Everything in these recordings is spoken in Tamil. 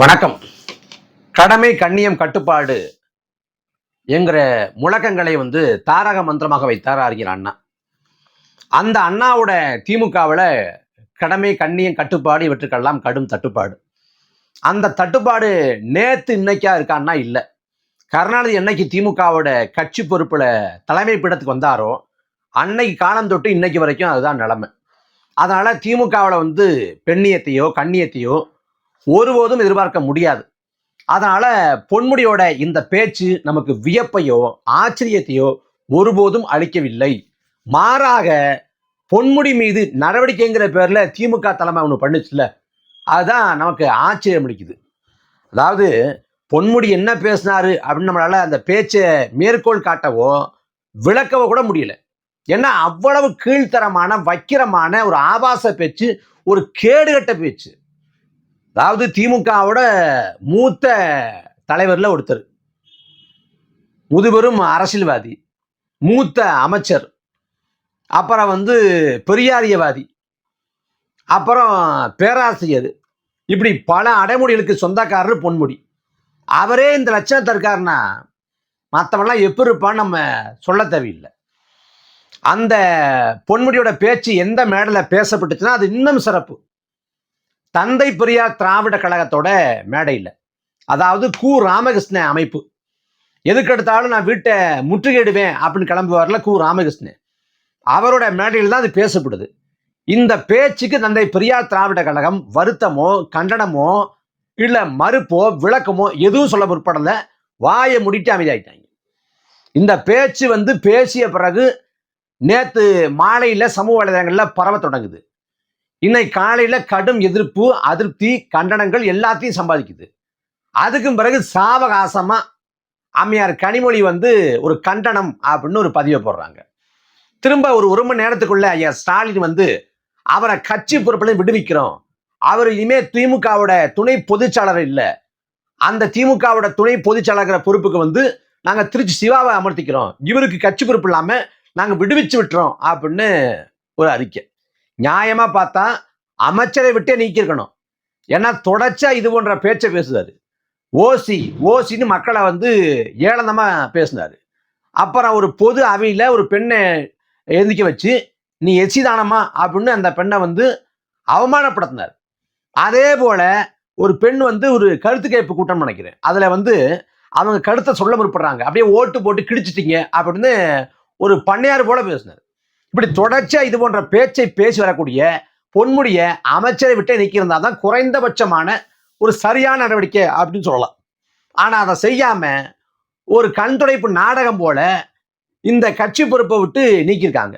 வணக்கம். கடமை கண்ணியம் கட்டுப்பாடு என்கிற முழக்கங்களை வந்து தாரக மந்திரமாக வைத்தார் அறிஞர் அண்ணா. அந்த அண்ணாவோட திமுகவில் கடமை கண்ணியம் கட்டுப்பாடு இவற்றுக்கெல்லாம் கடும் தட்டுப்பாடு. அந்த தட்டுப்பாடு நேத்து இன்னைக்கா இருக்கான்னா இல்லை. கருணாநிதி என்னைக்கு திமுகவோட கட்சி பொறுப்பில் தலைமை பீடத்துக்கு வந்தாரோ அன்னைக்கு காலம் தொட்டு இன்னைக்கு வரைக்கும் அதுதான் நிலைமை. அதனால் திமுகவில் வந்து பெண்ணியத்தையோ கண்ணியத்தையோ ஒருபோதும் எதிர்பார்க்க முடியாது. அதனால பொன்முடியோட இந்த பேச்சு நமக்கு வியப்பையோ ஆச்சரியத்தையோ ஒருபோதும் அளிக்கவில்லை. மாறாக பொன்முடி மீது நடவடிக்கைங்கிற பேர்ல திமுக தலைமை ஒன்று பண்ணுச்சுல்ல அதுதான் நமக்கு ஆச்சரியம் அளிக்குது. அதாவது பொன்முடி என்ன பேசினாரு அப்படின்னு நம்மளால அந்த பேச்சை மேற்கோள் காட்டவோ விளக்கவோ கூட முடியல. ஏன்னா அவ்வளவு கீழ்த்தரமான வக்கிரமான ஒரு ஆபாச பேச்சு ஒரு கேடுகட்ட பேச்சு. அதாவது திமுகவோட மூத்த தலைவரில் ஒருத்தர். முதுபெரும் அரசியல்வாதி மூத்த அமைச்சர். அப்புறம் வந்து பெரியாரியவாதி. அப்புறம் பேராசிரியர். இப்படி பல அடைமொழிகளுக்கு சொந்தக்காரர் பொன்முடி. அவரே இந்த லட்சணத்தை இருக்காருன்னா மற்றவன்லாம் எப்படி இருப்பான்னு நம்ம சொல்ல தேவையில்லை. அந்த பொன்முடியோட பேச்சு எந்த மேடையில் பேசப்பட்டுச்சுன்னா அது இன்னும் சிறப்பு. தந்தை பெரியார் திராவிட கழகத்தோட மேடையில் அதாவது கு ராமகிருஷ்ண அமைப்பு. எதுக்கு எடுத்தாலும் நான் வீட்டை முற்றுகையிடுவேன் அப்படின்னு கிளம்புவார்ல கு ராமகிருஷ்ணன். அவரோட மேடையில் தான் அது பேசப்படுது. இந்த பேச்சுக்கு தந்தை பெரியார் திராவிட கழகம் வருத்தமோ கண்டனமோ இல்லை மறுப்போ விளக்கமோ எதுவும் சொல்ல முற்படல. வாயை முடிட்டு அமைதியாயிட்டாங்க. இந்த பேச்சு வந்து பேசிய பிறகு நேற்று மாலையில் சமூக வலைதளங்களில் பரவ தொடங்குது. இன்னைக்கு காலையில கடும் எதிர்ப்பு அதிருப்தி கண்டனங்கள் எல்லாத்தையும் சம்பாதிக்குது. அதுக்கும் பிறகு சாவகாசமா அம்மையார் கனிமொழி வந்து ஒரு கண்டனம் அப்படின்னு ஒரு பதிவை போடுறாங்க. திரும்ப ஒரு ஒரு மணி நேரத்துக்குள்ள ஐயா ஸ்டாலின் வந்து அவரை கட்சி பொறுப்புல விடுவிக்கிறோம். அவர் இனிமே திமுகவோட துணை பொதுச்சாளர் இல்லை. அந்த திமுகவோட துணை பொதுச்சாளர் பொறுப்புக்கு வந்து நாங்க திருச்சி சிவாவை அமர்த்திக்கிறோம். இவருக்கு கட்சி பொறுப்பு இல்லாம நாங்க விடுவிச்சு விட்டுறோம் அப்படின்னு ஒரு அறிக்கை. நியாயமா பார்த்தா அமைச்சரை விட்டே நீக்கியிருக்கணும். ஏன்னா தொடர்ச்சியா இது போன்ற பேச்சை பேசுறாரு. ஓசி ஓசின்னு மக்களை வந்து ஏளனமா பேசினாரு. அப்புறம் ஒரு பொது அவையில ஒரு பெண்ணை எழுந்திக்க வச்சு நீ எச்சிதானமா அப்படின்னு அந்த பெண்ணை வந்து அவமானப்படுத்தினார். அதே போல ஒரு பெண் வந்து ஒரு கருத்து கேட்பு கூட்டம் நினைக்கிறேன். அதுல வந்து அவங்க கருத்தை சொல்ல முற்படுறாங்க. அப்படியே ஓட்டு போட்டு கிழிச்சிட்டீங்க அப்படின்னு ஒரு பண்ணையார் போல பேசினார். இப்படி தொடர்ச்சியா இது போன்ற பேச்சை பேசி வரக்கூடிய பொன்முடிய அமைச்சரை விட்டே நீக்கியிருந்தா தான் குறைந்தபட்சமான ஒரு சரியான நடவடிக்கை அப்படின்னு சொல்லலாம். ஆனா அதை செய்யாம ஒரு கண் துடைப்பு நாடகம் போல இந்த கட்சி பொறுப்பை விட்டு நீக்கியிருக்காங்க.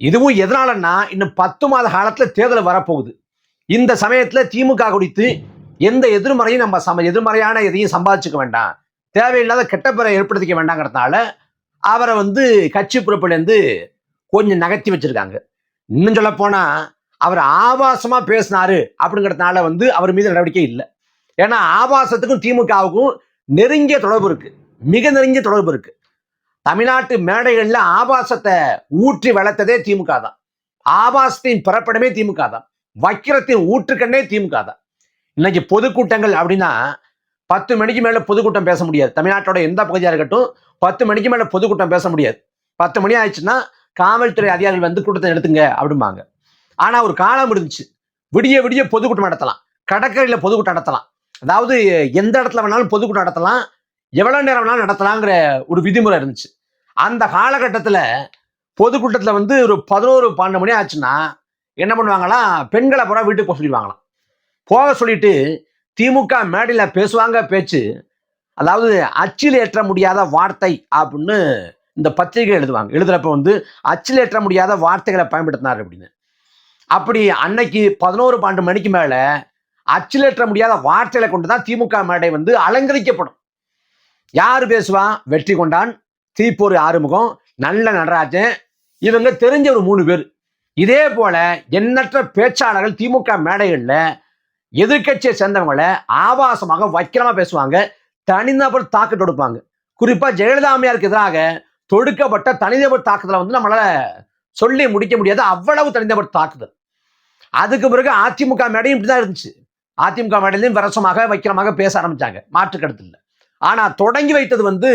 இதுவும் எதனாலன்னா இன்னும் பத்து மாத காலத்துல தேர்தல் வரப்போகுது. இந்த சமயத்துல திமுக குறித்து எந்த எதிர்மறையும் நம்ம சம எதிர்மறையான எதையும் சம்பாதிச்சுக்க வேண்டாம். தேவையில்லாத கெட்ட பெயரை ஏற்படுத்திக்க வேண்டாங்கிறதுனால அவரை வந்து கட்சி பொறுப்புலேருந்து கொஞ்சம் நகர்த்தி வச்சிருக்காங்க. இன்னும் சொல்ல போனா அவர் ஆபாசமா பேசினாரு அப்படிங்கிறதுனால வந்து அவர் மீது நடவடிக்கை இல்லை. ஏன்னா ஆபாசத்துக்கும் திமுகவுக்கும் நெருங்கிய தொடர்பு இருக்கு. மிக நெருங்கிய தொடர்பு இருக்கு. தமிழ்நாட்டு மேடைகள்ல ஆபாசத்தை ஊற்றி வளர்த்ததே திமுக தான். ஆபாசத்தின் பிறப்பிடமே திமுக தான். வக்கிரத்தின் ஊற்றுக்கண்ணே திமுக தான். இன்னைக்கு பொதுக்கூட்டங்கள் அப்படின்னா பத்து மணிக்கு மேல பொதுக்கூட்டம் பேச முடியாது. தமிழ்நாட்டோட எந்த பகுதியாக இருக்கட்டும் பத்து மணிக்கு மேல பொதுக்கூட்டம் பேச முடியாது. பத்து மணி ஆயிடுச்சுன்னா காவல்துறை அதிகாரிகள் வந்து கூட்டத்தை எடுத்துங்க அப்படிம்பாங்க. ஆனா ஒரு காலம் இருந்துச்சு விடிய விடிய பொதுக்கூட்டம் நடத்தலாம். கடற்கரையில பொதுக்கூட்டம் நடத்தலாம். அதாவது எந்த இடத்துல வேணாலும் பொதுக்கூட்டம் நடத்தலாம். எவ்வளவு நேரம் வேணாலும் நடத்தலாங்கிற ஒரு விதிமுறை இருந்துச்சு. அந்த காலகட்டத்தில் பொதுக்கூட்டத்தில் வந்து ஒரு பதினோரு பன்னெண்டு மணி ஆச்சுன்னா என்ன பண்ணுவாங்களாம் பெண்களை பூரா வீட்டுக்கு போக சொல்லிடுவாங்களாம். போக சொல்லிட்டு திமுக மேடையில் பேசுவாங்க பேச்சு. அதாவது அச்சில் ஏற்ற முடியாத வார்த்தை அப்படின்னு இந்த பத்திரிகை எழுதுவாங்க. எழுதுறப்ப வந்து அச்சிலேற்ற முடியாத வார்த்தைகளை பயன்படுத்தினார் அப்படின்னு. அப்படி அன்னைக்கு பதினோரு பன்னெண்டு மணிக்கு மேல அச்சில் ஏற்ற முடியாத வார்த்தைகளை கொண்டு தான் திமுக மேடை வந்து அலங்கரிக்கப்படும். யார் பேசுவா? வெற்றி கொண்டான் தீப்போர் ஆறுமுகம் நல்ல நடராஜன். இவங்க தெரிஞ்ச ஒரு மூணு பேர். இதே போல எண்ணற்ற பேச்சாளர்கள் திமுக மேடைகளில் எதிர்க்கட்சியை சேர்ந்தவங்களை ஆபாசமாக வைக்கிறமா பேசுவாங்க தனிநபர் தாக்கு தொடுப்பாங்க. குறிப்பா ஜெயலலிதா அம்மையாருக்கு எதிராக தொடுக்கப்பட்ட தனிநபர் தாக்குதலை வந்து நம்மளால சொல்லி முடிக்க முடியாது. அவ்வளவு தனிநபர் தாக்குதல். அதுக்கு பிறகு அதிமுக மேடையும் இப்படிதான் இருந்துச்சு. அதிமுக மேடையிலையும் விரசமாக வைக்கிறமாக பேச ஆரம்பிச்சாங்க. மாற்று இல்லை ஆனா தொடங்கி வைத்தது வந்து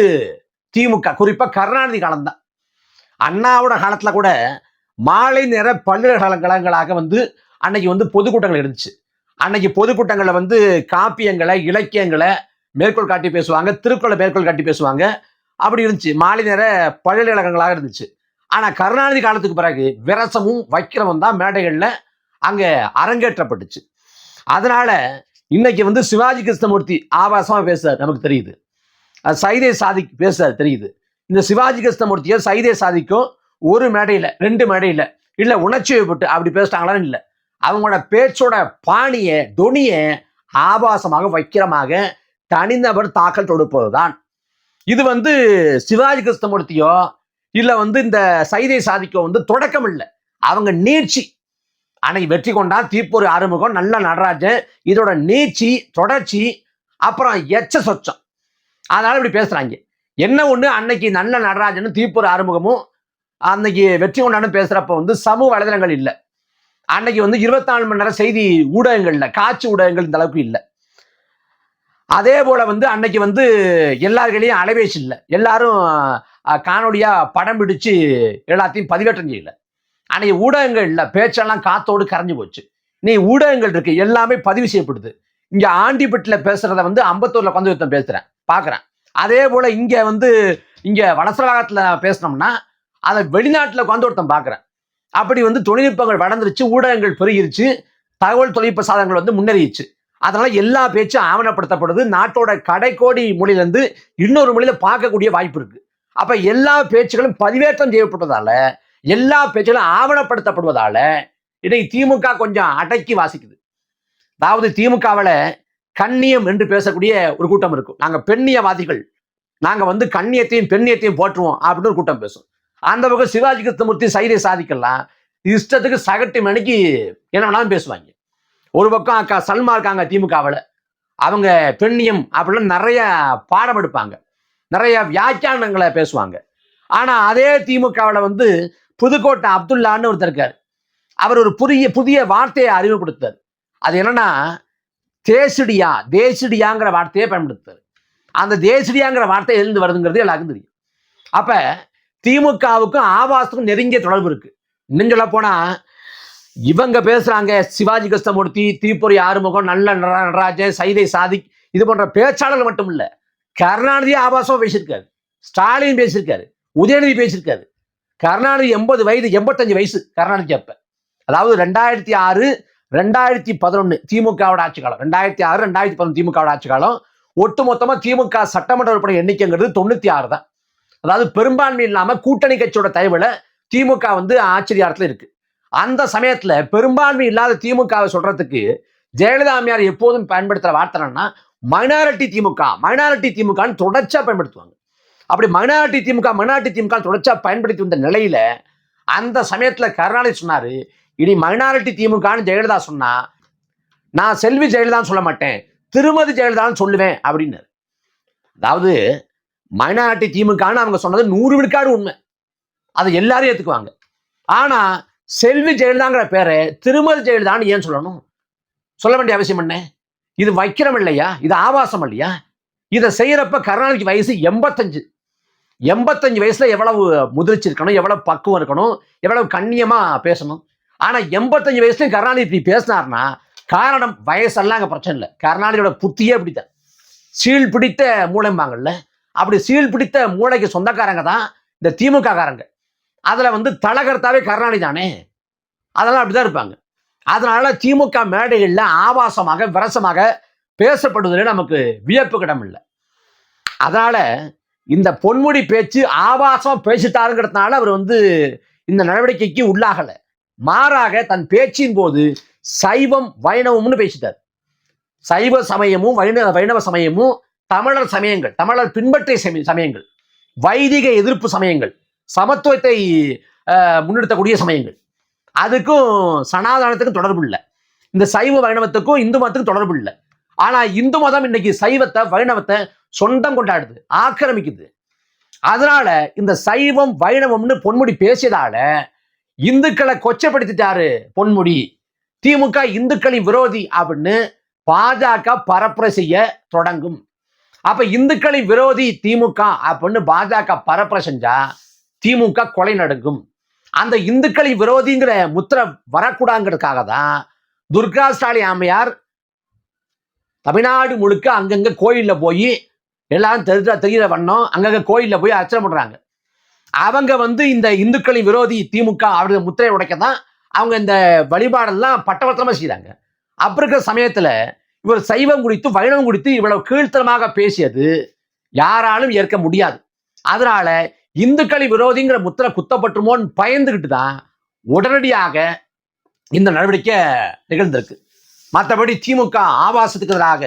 திமுக. குறிப்பா கருணாநிதி காலம்தான். அண்ணாவோட காலத்துல கூட மாலை நேர பல்கலைக்கழகங்களாக வந்து அன்னைக்கு வந்து பொதுக்கூட்டங்கள் இருந்துச்சு. அன்னைக்கு பொதுக்கூட்டங்களில் வந்து காப்பியங்களை இலக்கியங்களை மேற்கோள் காட்டி பேசுவாங்க திருக்குறளை மேற்கோள் காட்டி பேசுவாங்க. அப்படி இருந்துச்சு. மாலை நேர பல்கலைக்கழகங்களாக இருந்துச்சு. ஆனால் கருணாநிதி காலத்துக்கு பிறகு விரசமும் வைக்கிறமும் தான் மேடைகளில் அங்கே அரங்கேற்றப்பட்டுச்சு. அதனால இன்னைக்கு வந்து சிவாஜி கிருஷ்ணமூர்த்தி ஆபாசமாக பேசுறாரு நமக்கு தெரியுது. அது சைதே சாதிக் பேசுறாரு தெரியுது. இந்த சிவாஜி கிருஷ்ணமூர்த்தியோ சைதே சாதிக்கும் ஒரு மேடையில் ரெண்டு மேடையில் இல்லை உணர்ச்சி வைப்பட்டு அப்படி பேசிட்டாங்களான்னு இல்லை. அவங்களோட பேச்சோட பாணியை தொனியை ஆபாசமாக வைக்கிறமாக தனிநபர் தாக்கல் தொடுப்பது தான் இது வந்து சிவாஜி கிருஷ்ணமூர்த்தியோ இல்லை வந்து இந்த சைதை சாதிக்கோ வந்து தொடக்கம் இல்லை. அவங்க நீட்சி. அன்னைக்கு வெற்றி கொண்டா தீப்பொரு ஆறுமுகம் நல்ல நடராஜன் இதோட நீச்சி தொடர்ச்சி அப்புறம் எச்ச சொச்சம். அதனால இப்படி பேசுறாங்க. என்ன ஒண்ணு? அன்னைக்கு நல்ல நடராஜனும் தீப்பொரு ஆறுமுகமும் அன்னைக்கு வெற்றி கொண்டான்னு பேசுறப்ப வந்து சமூக வலைதளங்கள் இல்லை. அன்னைக்கு வந்து இருபத்தி நாலு மணி நேரம் செய்தி ஊடகங்கள்ல காட்சி ஊடகங்கள் இந்த அளவுக்கு இல்லை. அதே போல வந்து அன்னைக்கு வந்து எல்லார்களையும் அலைபேசி இல்லை. எல்லாரும் அஹ், படம் பிடிச்சு எல்லாத்தையும் பதிவேற்றம் செய்யல. அன்னைக்கு ஊடகங்கள் இல்லை. பேச்செல்லாம் காத்தோடு கரைஞ்சு போச்சு. நீ ஊடகங்கள் இருக்கு. எல்லாமே பதிவு செய்யப்படுது. இங்க ஆண்டிப்பட்டில் பேசுறத வந்து அம்பத்தூர்ல உட்காந்து ஒருத்தன் பேசுறேன். பாக்குறேன். அதே போல இங்க வந்து இங்க வடசலாகத்துல பேசினோம்னா அதை வெளிநாட்டுல உட்காந்து ஒருத்தன் பாக்குறேன். அப்படி வந்து தொழில்நுட்பங்கள் வளர்ந்துருச்சு. ஊடகங்கள் பெருகிருச்சு. தகவல் தொழில்நுட்ப சாதனங்கள் வந்து முன்னேறிச்சு அதனால எல்லா பேச்சும் ஆவணப்படுத்தப்படுது. நாட்டோட கடைக்கோடி மொழியிலேருந்து இன்னொரு மொழியில பார்க்கக்கூடிய வாய்ப்பு இருக்கு. அப்ப எல்லா பேச்சுகளும் பதிவேற்றம் செய்யப்பட்டதால எல்லா பேச்சுகளும் ஆவணப்படுத்தப்படுவதால இன்னைக்கு திமுக கொஞ்சம் அடக்கி வாசிக்குது. அதாவது திமுகவில் கண்ணியம் என்று பேசக்கூடிய ஒரு கூட்டம் இருக்கும். நாங்கள் பெண்ணியவாதிகள். நாங்கள் வந்து கண்ணியத்தையும் பெண்ணியத்தையும் போற்றுவோம் அப்படின்னு ஒரு கூட்டம் பேசும். அந்த பக்கம் சிவாஜி கிருஷ்ணமூர்த்தி சைதை சாதிக்கலாம். இஷ்டத்துக்கு சகட்டு மணிக்கு என்ன வேணாலும் பேசுவாங்க. ஒரு பக்கம் அக்கா சல்மா இருக்காங்க திமுகவில். அவங்க பெண்ணியம் அப்படிலாம் நிறைய பாடம் எடுப்பாங்க. நிறைய வியாக்கியானங்களை பேசுவாங்க. ஆனா அதே திமுகவில் வந்து புதுக்கோட்டை அப்துல்லான்னு ஒருத்தர் இருக்கார். அவர் ஒரு புதிய புதிய வார்த்தையை அறிமுகப்படுத்தார் அது என்னன்னா தேசிடியா தேசிடியாங்கிற வார்த்தையை பயன்படுத்தார் அந்த தேசிடியாங்கிற வார்த்தை எழுந்து வருதுங்கிறது எல்லாருக்கும் தெரியும். அப்ப திமுகவுக்கும் ஆபாசத்துக்கும் நெருங்கிய தொடர்பு இருக்கு. இன்னும் சொல்ல போனா இவங்க பேசுறாங்க சிவாஜி கிருஷ்ணமூர்த்தி தீப்பொறி ஆறுமுகம் நல்ல நடராஜன் சைதை சாதிக் இது போன்ற பேச்சாளர்கள் மட்டும் இல்ல கருணாநிதி ஆபாசம் பேசியிருக்காரு. ஸ்டாலின் பேசியிருக்காரு. உதயநிதி பேசியிருக்காரு. கருணாநிதி எண்பது வயது எண்பத்தஞ்சு வயசு கருணாநிதி அப்ப. அதாவது ரெண்டாயிரத்தி ஆறு ரெண்டாயிரத்தி பதினொன்னு திமுகவோட ஆட்சி காலம். ரெண்டாயிரத்தி ஆறு ரெண்டாயிரத்தி பதினொன்று திமுகவோட ஆட்சி காலம். ஒட்டு மொத்தமா திமுக சட்டமன்ற உறுப்பினர் எண்ணிக்கைங்கிறது தொண்ணூத்தி ஆறு தான். அதாவது பெரும்பான்மை இல்லாம கூட்டணி கட்சியோட தயவுல திமுக வந்து ஆச்சரியாரத்துல இருக்கு. அந்த சமயத்துல பெரும்பான்மை இல்லாத திமுகவை சொல்றதுக்கு ஜெயலலிதா அம்மையார் எப்போதும் பயன்படுத்துற வார்த்தை என்னன்னா மைனாரிட்டி திமுக மைனாரிட்டி திமுகன்னு தொடர்ச்சியா பயன்படுத்துவாங்க. அப்படி மைனாரிட்டி திமுக மைனாரிட்டி திமுக தொடர்ச்சியா பயன்படுத்தி வந்த நிலையில அந்த சமயத்துல கருணாநிதி சொன்னாரு இனி மைனாரிட்டி திமுகன்னு ஜெயலலிதா சொன்னா நான் செல்வி ஜெயலலிதான்னு சொல்ல மாட்டேன் திருமதி ஜெயலலிதான்னு சொல்லுவேன் அப்படின்னாரு. அதாவது மைனாரிட்டி திமுகன்னு அவங்க சொன்னது நூறு விழுக்காடு உண்மை. அதை எல்லாரும் ஏத்துக்குவாங்க. ஆனா செல்வி ஜெயலலிதாங்கிற பேரை திருமதி ஜெயலலிதான்னு ஏன் சொல்லணும்? சொல்ல வேண்டிய அவசியம் என்ன? இது வைக்கிரம் இல்லையா? இது ஆபாசம் இல்லையா? இதை செய்யறப்ப கருணாநிதிக்கு வயசு எண்பத்தஞ்சு. எண்பத்தஞ்சு வயசுல எவ்வளவு முதிர்ச்சி இருக்கணும்? எவ்வளவு பக்குவம் இருக்கணும்? எவ்வளவு கண்ணியமா பேசணும்? ஆனா எண்பத்தஞ்சு வயசுலயும் கருணாநிதி இப்படி பேசினார்னா காரணம் வயசெல்லாம் அங்க பிரச்சனை இல்லை. கருணாநிதியோட புத்தியே அப்படித்தான் சீழ் பிடித்த மூளைம்பாங்கல்ல? அப்படி சீழ் பிடித்த மூளைக்கு சொந்தக்காரங்க தான் இந்த திமுக காரங்க அதில் வந்து தலகர்த்தாவே கருணாநிதி தானே? அதெல்லாம் அப்படிதான் இருப்பாங்க. அதனால திமுக மேடைகளில் ஆபாசமாக விரசமாக பேசப்படுவதில் நமக்கு வியப்பு கிடம் இல்லை. அதனால இந்த பொன்முடி பேச்சு ஆபாசமாக பேசிட்டாருங்கிறதுனால அவர் வந்து இந்த நடவடிக்கைக்கு உள்ளாகலை. மாறாக தன் பேச்சின் போது சைவம் வைணவம்னு பேசிட்டார். சைவ சமயமும் வைணவ வைணவ சமயமும் தமிழர் சமயங்கள் தமிழர் பின்பற்றிய சமயங்கள் வைதிக எதிர்ப்பு சமயங்கள் சமத்துவத்தை அஹ், முன்னெடுத்தக்கூடிய சமயங்கள். அதுக்கும் சனாதனத்துக்கும் தொடர்பு இல்லை. இந்த சைவ வைணவத்துக்கும் இந்து மதத்துக்கும் தொடர்பு இல்லை. ஆனா இந்து மதம் இன்னைக்கு சைவத்தை வைணவத்தை சொந்தம் கொண்டாடுது ஆக்கிரமிக்குது. அதனால இந்த சைவம் வைணவம்னு பொன்முடி பேசியதால இந்துக்களை கொச்சப்படுத்திட்டாரு பொன்முடி. திமுக இந்துக்களின் விரோதி அப்படின்னு பாஜக பரப்புரை செய்ய தொடங்கும். அப்ப இந்துக்களின் விரோதி திமுக அப்படின்னு பாஜக பரப்புரை செஞ்சா திமுக கொலை நடக்கும் அந்த இந்துக்களின் விரோதிங்கிற முத்திரை வரக்கூடாங்கிறதுக்காக தான் துர்கா ஸ்டாலின் ஆமையார் தமிழ்நாடு முழுக்க அங்கங்க கோயில்ல போய் எல்லாரும் தெரிஞ்ச தெரிகிற வண்ணம் அங்கங்க கோயில்ல போய் அர்ச்சனை பண்றாங்க. அவங்க வந்து இந்த இந்துக்களின் விரோதி திமுக அவருடைய முத்திரை உடைக்க தான் அவங்க இந்த வழிபாடெல்லாம் பட்டவர்த்தமா செய்கிறாங்க அப்ப இருக்கிற சமயத்துல இவர் சைவம் குறித்து வைணவம் குறித்து இவ்வளவு கீழ்த்தனமாக பேசியது யாராலும் ஏற்க முடியாது. அதனால இந்துக்களி விரோதிங்கிற முத்திரை குத்தப்பட்டுமோன்னு பயந்துகிட்டு தான் உடனடியாக இந்த நடவடிக்கை நிகழ்ந்திருக்கு. மற்றபடி திமுக ஆபாசத்துக்கு எதிராக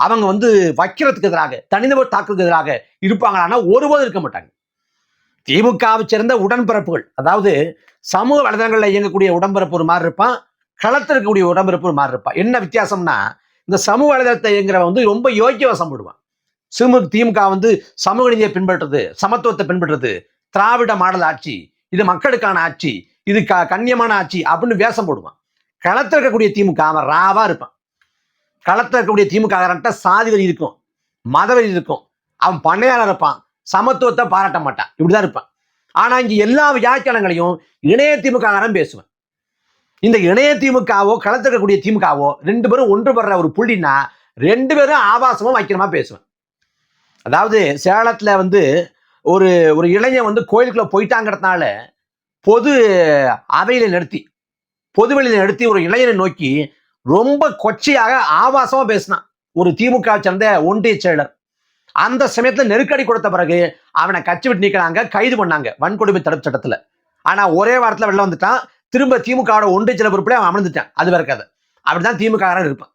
அவங்க வந்து வைக்கிறதுக்கு எதிராக தனிநபர் தாக்குறதுக்கு எதிராக இருப்பாங்களான்னா ஒருபோதும் இருக்க மாட்டாங்க. திமுகவை சேர்ந்த உடன்பிறப்புகள் அதாவது சமூக வலைதளங்களில் இயங்கக்கூடிய உடன்பிறப்பு ஒரு மாதிரி இருப்பான் களத்தில் இருக்கக்கூடிய உடன்பிறப்பு ஒரு மாதிரி இருப்பான். என்ன வித்தியாசம்னா இந்த சமூக வலைதளத்தை இயங்குறவன் வந்து ரொம்ப யோக்கிய வசம் போடுவான். சிமு திமுக வந்து சமூக நீதியை பின்பற்றுறது சமத்துவத்தை பின்பற்றுறது திராவிட மாடல் ஆட்சி இது மக்களுக்கான ஆட்சி இது க கண்ணியமான ஆட்சி அப்படின்னு வேஷம் போடுவான். களத்தில் இருக்கக்கூடிய திமுக அவன் ராவா இருப்பான். களத்தில் இருக்கக்கூடிய திமுக சாதி வரி இருக்கும் மத இருக்கும். அவன் பண்ணையாளர் இருப்பான் சமத்துவத்தை பாராட்ட மாட்டான். இப்படிதான் இருப்பான். ஆனா இங்க எல்லா வியாக்கியானங்களையும் இணைய திமுககாரன் பேசுவேன். இந்த இணைய திமுகவோ களத்தில் இருக்கக்கூடிய திமுகவோ ரெண்டு பேரும் ஒன்றுபடுற ஒரு புள்ளினா ரெண்டு பேரும் ஆபாசமா வைக்கிறமா பேசுவேன். அதாவது சேலத்துல வந்து ஒரு ஒரு இளைஞன் வந்து கோயிலுக்குள்ள போயிட்டாங்கிறதுனால பொது அவையில நிறுத்தி பொதுவெளியில நிறுத்தி ஒரு இளைஞனை நோக்கி ரொம்ப கொச்சையாக ஆபாசமா பேசினான் ஒரு திமுக சேர்ந்த ஒன்றிய செயலர். அந்த சமயத்துல நெருக்கடி கொடுத்த பிறகு அவனை கட்சி விட்டு நீக்கினாங்க கைது பண்ணாங்க வன்கொடுமை தடுப்பு சட்டத்துல. ஆனா ஒரே வாரத்துல வெளில வந்துட்டான். திரும்ப திமுகவோட ஒன்றிய செயலர் பொறுப்பில் அவன் அமர்ந்துட்டான். அது வரைக்காது அப்படிதான் திமுக இருப்பான்.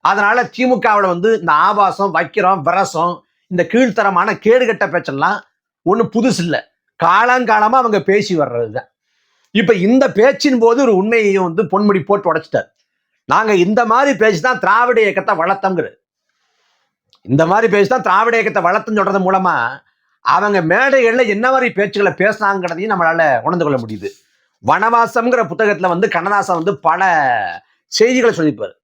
அதனால திமுகவோட வந்து இந்த ஆபாசம் வைக்கிறோம் விரசம் இந்த கீழ்த்தரமான கேடுகட்ட பேச்செல்லாம் ஒன்றும் புதுசு இல்லை. காலாங்காலமாக அவங்க பேசி வர்றது தான் இப்போ இந்த பேச்சின் போது ஒரு உண்மையையும் வந்து பொன்முடி போட்டு உடைச்சிட்டார். நாங்கள் இந்த மாதிரி பேசி தான் திராவிட இயக்கத்தை வளர்த்தோங்கிறது இந்த மாதிரி பேசி தான் திராவிட இயக்கத்தை வளர்த்துன்னு சொல்றது மூலமா அவங்க மேடைகளில் என்ன மாதிரி பேச்சுகளை பேசுனாங்கிறதையும் நம்மளால உணர்ந்து கொள்ள முடியுது. வனவாசம்ங்கிற புத்தகத்தில் வந்து கண்ணதாசன் வந்து பல செய்திகளை சொல்லியிருப்பார்.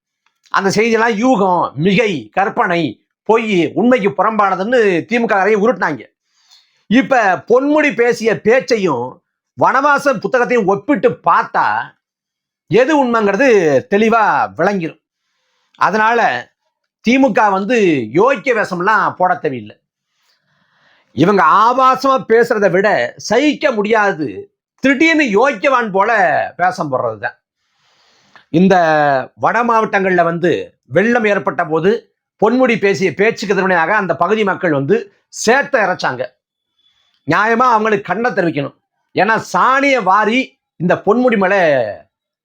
அந்த செய்தியெல்லாம் யூகம் மிகை கற்பனை பொய் உண்மைக்கு புறம்பானதுன்னு திமுக காரையும் உருட்டினாங்க. இப்ப பொன்முடி பேசிய பேச்சையும் வனவாச புத்தகத்தையும் ஒப்பிட்டு பார்த்தா எது உண்மைங்கிறது தெளிவா விளங்கிடும் அதனால திமுக வந்து யோக்கிய வேஷம்லாம் போட தேவையில்லை. இவங்க ஆபாசமா பேசுறதை விட சகிக்க முடியாது திடீர்னு யோக்கியவான் போல வேஷம் போடுறது தான் இந்த வட மாவட்டங்கள்ல வந்து வெள்ளம் ஏற்பட்ட போது பொன்முடி பேசிய பேச்சுக்கு எதிர்வினையாக அந்த பகுதி மக்கள் வந்து சேர்த்த இறைச்சாங்க. நியாயமா அவங்களுக்கு கண்ணை தெரிவிக்கணும். ஏன்னா சாணியை வாரி இந்த பொன்முடி மேலே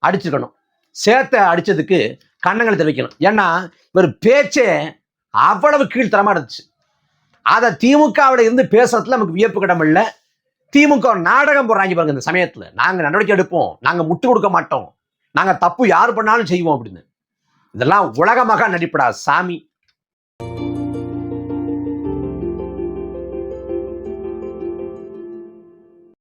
அடிச்சிருக்கணும் சேத்தை அடிச்சதுக்கு கண்ணங்களை தெரிவிக்கணும். ஏன்னா இவர் பேச்சே அவ்வளவு கீழ்த்தரமா இருந்துச்சு. அதை திமுகவில் இருந்து பேசுறதுல நமக்கு வியப்பு கிடம் இல்லை. திமுக நாடகம் போடுறாங்க பாருங்க இந்த சமயத்துல. நாங்க நடவடிக்கை எடுப்போம். நாங்க முட்டு கொடுக்க மாட்டோம். நாங்க தப்பு யார் பண்ணாலும் செய்வோம் அப்படின்னு. இதெல்லாம் உலகமாக நடிப்படா சாமி.